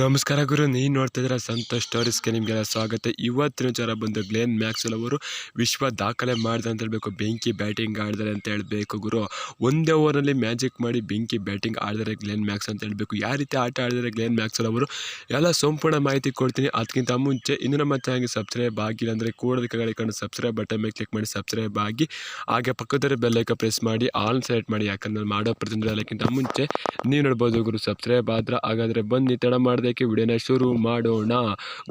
ನಮಸ್ಕಾರ ಗುರು, ನೀನು ನೋಡ್ತಾ ಇದ್ದೀರಾ ಸಂತೋಷ್ ಸ್ಟೋರೀಸ್ಗೆ ನಿಮಗೆಲ್ಲ ಸ್ವಾಗತ. ಇವತ್ತಿನ ಜ್ವರ ಬಂದು ಗ್ಲೇನ್ ಮ್ಯಾಕ್ಸ್ವೆಲ್ ಅವರು ವಿಶ್ವ ದಾಖಲೆ ಮಾಡಿದೆ ಅಂತ ಹೇಳಬೇಕು, ಬೆಂಕಿ ಬ್ಯಾಟಿಂಗ್ ಆಡಿದರೆ ಅಂತ ಹೇಳಬೇಕು ಗುರು. ಒಂದೇ ಓವರಲ್ಲಿ ಮ್ಯಾಜಿಕ್ ಮಾಡಿ ಬೆಂಕಿ ಬ್ಯಾಟಿಂಗ್ ಆಡಿದರೆ ಗ್ಲೇನ್ ಮ್ಯಾಕ್ಸ್ ಅಂತ ಹೇಳಬೇಕು. ಯಾವ ರೀತಿ ಆಟ ಆಡಿದರೆ ಗ್ಲೇನ್ ಮ್ಯಾಕ್ಸ್ವೆಲ್ ಅವರು? ಎಲ್ಲ ಸಂಪೂರ್ಣ ಮಾಹಿತಿ ಕೊಡ್ತೀನಿ. ಅದಕ್ಕಿಂತ ಮುಂಚೆ ಇನ್ನು ನಮ್ಮ ಚಾನಲ್ಗೆ ಸಬ್ಸ್ಕ್ರೈಬ್ ಆಗಿಲ್ಲ ಅಂದರೆ ಕೂಡೋದಕ್ಕೆ ಸಬ್ಸ್ಕ್ರೈಬ್ ಬಟನ್ ಮೇಲೆ ಕ್ಲಿಕ್ ಮಾಡಿ ಸಬ್ಸ್ಕ್ರೈಬ್ ಆಗಿ, ಹಾಗೆ ಪಕ್ಕದಲ್ಲಿ ಬೆಲ್ಲೈಕ ಪ್ರೆಸ್ ಮಾಡಿ ಆಲ್ ಸೆಲೆಕ್ಟ್ ಮಾಡಿ, ಯಾಕಂದ್ರೆ ಮಾಡೋ ಪ್ರತಿಯೊಂದು ಮುಂಚೆ ನೀವು ನೋಡ್ಬೋದು ಗುರು ಸಬ್ಸ್ಕ್ರೈಬ್ ಆದ್ರೆ ಹಾಗಾದರೆ ಬನ್ನಿ, ತಡ ಮಾಡೋದಕ್ಕೆ ವಿಡಿಯೋನ ಶುರು ಮಾಡೋಣ.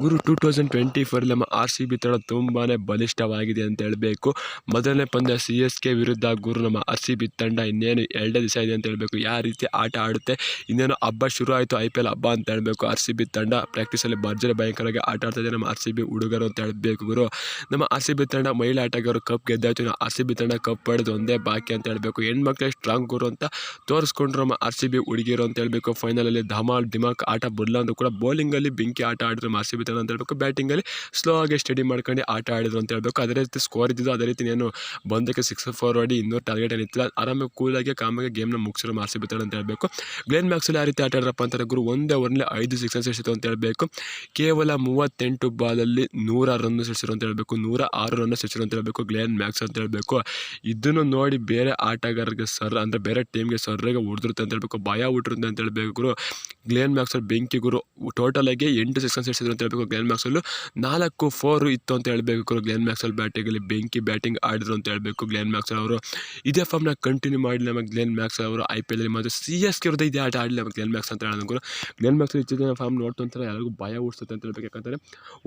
ಗುರು ಟೂ ತೌಸಂಡ್ ಟ್ವೆಂಟಿ ಫೋರಲ್ಲಿ ನಮ್ಮ ಆರ್ ಸಿ ಬಿ ತಂಡ ತುಂಬಾ ಬಲಿಷ್ಠವಾಗಿದೆ ಅಂತ ಹೇಳಬೇಕು. ಮೊದಲನೇ ಪಂದ್ಯ ಸಿ ಎಸ್ ಕೆ ವಿರುದ್ಧ ಗುರು ನಮ್ಮ ಆರ್ ಸಿ ಬಿ ತಂಡ ಇನ್ನೇನು ಎರಡೇ ದಿವಸ ಇದೆ ಅಂತ ಹೇಳಬೇಕು. ಯಾವ ರೀತಿ ಆಟ ಆಡುತ್ತೆ? ಇನ್ನೇನು ಹಬ್ಬ ಶುರು ಆಯಿತು ಐ ಪಿ ಎಲ್ ಹಬ್ಬ ಅಂತ ಹೇಳಬೇಕು. ಆರ್ ಸಿ ಬಿ ತಂಡ ಪ್ರಾಕ್ಟೀಸಲ್ಲಿ ಭರ್ಜರಿ ಭಯಂಕರವಾಗಿ ಆಟ ಆಡ್ತಾ ಇದೆ ನಮ್ಮ ಆರ್ ಸಿ ಬಿ ಹುಡುಗರು ಅಂತ ಹೇಳಬೇಕು ಗುರು. ನಮ್ಮ ಆರ್ ಸಿ ಬಿ ತಂಡ ಮಹಿಳಾ ಆಟಗಾರರು ಕಪ್ ಗೆದ್ದಾಯ್ತು ಆರ್ ಸಿ ಬಿ ತಂಡ ಕಪ್ ಪಡೆದು ಒಂದೇ ಬಾಕಿ ಅಂತ ಹೇಳಬೇಕು. ಹೆಣ್ಮಕ್ಳೇ ಸ್ಟ್ರಾಂಗ್ ಗುರು ಅಂತ ತೋರಿಸ್ಕೊಂಡ್ರು ನಮ್ಮ ಆರ್ ಸಿ ಬಿ ಹುಡುಗಿರು ಅಂತ ಹೇಳಬೇಕು. ಫೈನಲಲ್ಲಿ ಧಮಾಲ್ ಡಿಮಾಕ್ ಆಟ ಬರಲ್ಲ ಅಂದ್ರೂ ಕೂಡ ಬೌಲಿಂಗಲ್ಲಿ ಬೆಂಕಿ ಆಟ ಆಡಿದ್ರು ಆರ್ ಸಿ ಅಂತ ಹೇಳ್ಬೇಕು. ಬ್ಯಾಟಿಂಗಲ್ಲಿ ಸ್ಲೋ ಆಗಿ ಸ್ಟಡಿ ಮಾಡ್ಕೊಂಡು ಆಟ ಆಡಿದ್ರು ಅಂತ ಹೇಳ್ಬೇಕು. ಅದೇ ರೀತಿ ಸ್ಕೋರ್ ಇದ್ದಿದ್ದು ಅದೇ ರೀತಿ ಏನು ಬಂದಕ್ಕೆ ಸಿಕ್ಸ್ ಫೋರ್ ಹೊಡಿ ಇನ್ನೂ ಟಾರ್ಗೆಟ್ ಏನಿತ್ತಿಲ್ಲ ಆರಾಮಾಗಿ ಕೂಲಾಗಿ ಕಾಮಾಗಿ ಗೇಮ್ನ ಮುಗಿಸಿರೋ ಆರ್ ಸಿ ಬಿ ಅಂತ ಹೇಳಬೇಕು. ಗ್ಲೇನ್ ಮ್ಯಾಕ್ಸಲ್ಲಿ ಯಾವ ರೀತಿ ಆಟ ಆಡ್ರಪ್ಪ ಅಂತಾರೆ ಗುರು, ಒಂದೇ ಓವರ್ನಲ್ಲಿ ಐದು ಸಿಕ್ಸಸ್ ಎಷ್ಟಿತ್ತು ಅಂತ ಹೇಳಬೇಕು. ಕೇವಲ ಮೂವತ್ತೆಂಟು ಬಾಲಲ್ಲಿ ನೂರ ರನ್ ಸಿಡಿಸಿರು ಅಂತ ಹೇಳಬೇಕು. ನೂರ ಆರು ರನ್ ಸಿಡಿಸಿರು ಅಂತ ಹೇಳಬೇಕು. ಗ್ಲೇನ್ ಮ್ಯಾಕ್ಸ್ ಅಂತ ಹೇಳಬೇಕು. ಇದನ್ನು ನೋಡಿ ಬೇರೆ ಆಟಗಾರರಿಗೆ ಸರ್ ಅಂದರೆ ಬೇರೆ ಟೀಮ್ಗೆ ಸರ್ರಿಗೆ ಹೊಡೆದಿರುತ್ತೆ ಅಂತ ಹೇಳಬೇಕು. ಭಯ ಹುಟ್ಟಿರುತ್ತೆ ಅಂತ ಹೇಳಬೇಕು ಗ್ಲೇನ್ ಮ್ಯಾಕ್ಸ್ ಬೆಂಕಿ ಗುರು ಟೋಟಲ್ ಆಗಿ ಎಂಟು ಸಿಕ್ಸ್ ಇದ್ರು ಅಂತ ಹೇಳಬೇಕು ಗ್ಲೆನ್ ಮ್ಯಾಕ್ಸಲ್ಲು ನಾಲ್ಕು ಫೋರ್ ಇತ್ತು ಅಂತ ಹೇಳಬೇಕು ಗ್ಲೇನ್ ಮ್ಯಾಕ್ಸಲ್ ಬ್ಯಾಟಿಂಗಲ್ಲಿ ಬೆಂಕಿ ಬ್ಯಾಟಿಂಗ್ ಆಡಿದ್ರು ಅಂತ ಹೇಳಬೇಕು ಗ್ಲೆನ್ ಮ್ಯಾಕ್ಸಲ್ ಅವರು. ಇದೇ ಫಾರ್ಮ್ನ ಕಂಟಿನ್ಯೂ ಮಾಡಿ ನಮಗೆ ಗ್ಲೆನ್ ಮ್ಯಾಕ್ಸ್ ಅವರು ಐ ಪಿ ಎಲ್ ಮತ್ತು ಸಿ ಎಸ್ ಕೆ ವಿರುದ್ಧ ಇದೇ ಆಟ ಆಡಲಿ ನಮಗೆ ಗ್ಲೆನ್ ಮ್ಯಾಕ್ಸ್ ಅಂತ ಹೇಳೋದು ಗುರು. ಮ್ಯಾಕ್ಸಲ್ ಮ್ಯಾಕ್ಸ್ ಇಚ್ಚಿನ ಫಾರ್ಮ್ ನೋಡ್ತಂತಾರೆ ಎಲ್ಲರಿಗೂ ಭಯ ಹುಡ್ಸುತ್ತೆ ಅಂತ ಹೇಳ್ಬೇಕು. ಯಾಕಂದರೆ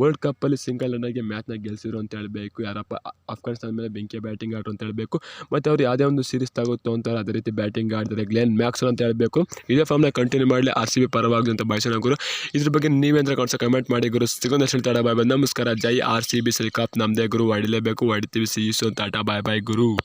ವರ್ಲ್ಡ್ ಕಪ್ಪಲ್ಲಿ ಸಿಂಗಲ್ ರನ್ನಾಗಿ ಮ್ಯಾಚ್ನ ಗೆಲ್ಸಿದ್ರು ಅಂತ ಹೇಳಬೇಕು. ಯಾರಪ್ಪ ಅಫ್ಘಾನಿಸ್ತಾನ ಮೇಲೆ ಬೆಂಕಿ ಬ್ಯಾಟಿಂಗ್ ಆಡ್ರು ಅಂತ ಹೇಳಬೇಕು. ಮತ್ತು ಅವ್ರು ಯಾವುದೇ ಒಂದು ಸೀರೀಸ್ ತಗೋತೋ ಅಂತಾರೆ ಅದೇ ರೀತಿ ಬ್ಯಾಟಿಂಗ್ ಆಡಿದ್ರೆ ಗ್ಲೆನ್ ಮ್ಯಾಕ್ಸ್ ಅಂತ ಹೇಳಬೇಕು. ಇದೇ ಫಾರ್ಮ್ನ ಕಂಟಿನ್ಯೂ ಮಾಡಲಿ ಆರ್ ಸಿ ಬಿ ಪರವಾಗಿ ಅಂತ ಬಯಸೋಣ ಗುರು. ಇದ್ರ ಬಗ್ಗೆ ನೀವೇಂದ್ರ ಕಾಣಿಸೋ ಕಮೆಂಟ್ ಮಾಡಿ ಗುರು. ಸಿಗೋದಷ್ಟು ಹೇಳ್ತಾಡ ಬಾಯ್ ಬಾಯ್ ನಮಸ್ಕಾರ. ಜೈ ಆರ್ ಸಿ ಬಿ ಶ್ರೀಕಾಪ್ ಕಪ್. ನಮ್ಮದೇ ಗುರು. ಹೊಡಿಲೇಬೇಕು ಹೊಡಿತೀವಿ ಸಿ ಅಂತ ಟಾಟಾ. ಬಾಯ್ ಬಾಯ್ ಗುರು.